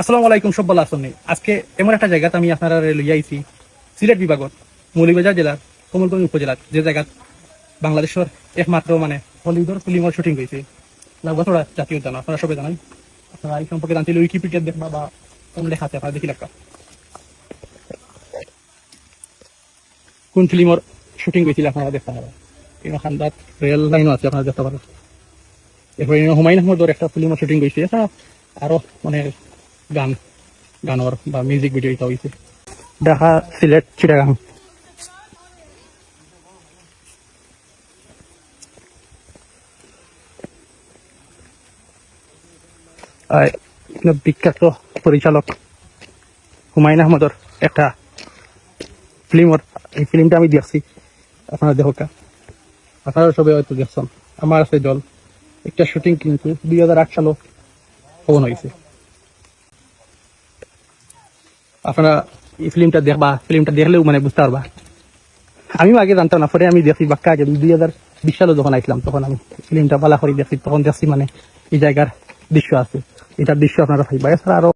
আসসালামু আলাইকুম, সব ভালো আসুন আজকে এমন একটা জায়গাতে আমি আপনারা লইয়া আইছি। সিলেট বিভাগত, মৌলিবাজার জেলার, কমলগঞ্জ উপজেলার। যে জায়গা বাংলাদেশের একমাত্র মানে হলিউডের ফিল্মর শুটিং হয়েছে লাগবাসড়া জাতীয় উদ্যান, আপনারা সবাই জানেন। আপনারা এই সম্পর্কে জানতে হলে উইকিপিডিয়া দেখবা বা কোন লেখা আছে, আপনারা দেখি লাগবা কোন ফিল্মর শুটিং হয়েছিল আপনারা দেখতে পাবেন এই খান্দাত রেল লাইনও আছে, আপনারা দেখতে পারেন এরপরে হুমায়ুন আহমদর একটা ফিল্মর শুটিং হয়েছে এটা আরও মানে গান গানর বা মিউজিক ভিডিও এটা হয়েছে ঢাকা সিলেট চিটাগাং। বিখ্যাত পরিচালক হুমায়ুন আহমদর একটা ফিল্মর এই ফিল্মটা আমি দেখছি আপনারা দেখো আপনারা সবাই হয়তো দেখছেন। আমার আছে জল একটা শুটিং কিন্তু দুই হাজার আট সালও হবন হয়েছে আপনারা এই ফিল্মটা দেখবা, ফিল্মটা দেখলেও মানে বুঝতে পারবা। আমিও আগে জানতাম না, পরে আমি দেখছি বাক্কা আগে। দুই হাজার বিশ সালে যখন আসলাম তখন আমি ফিল্মটা বালা করে দেখছি, তখন দেখছি মানে এই জায়গার দৃশ্য আছে। এটার দৃশ্য আপনারা পাইবা। এছাড়া আরও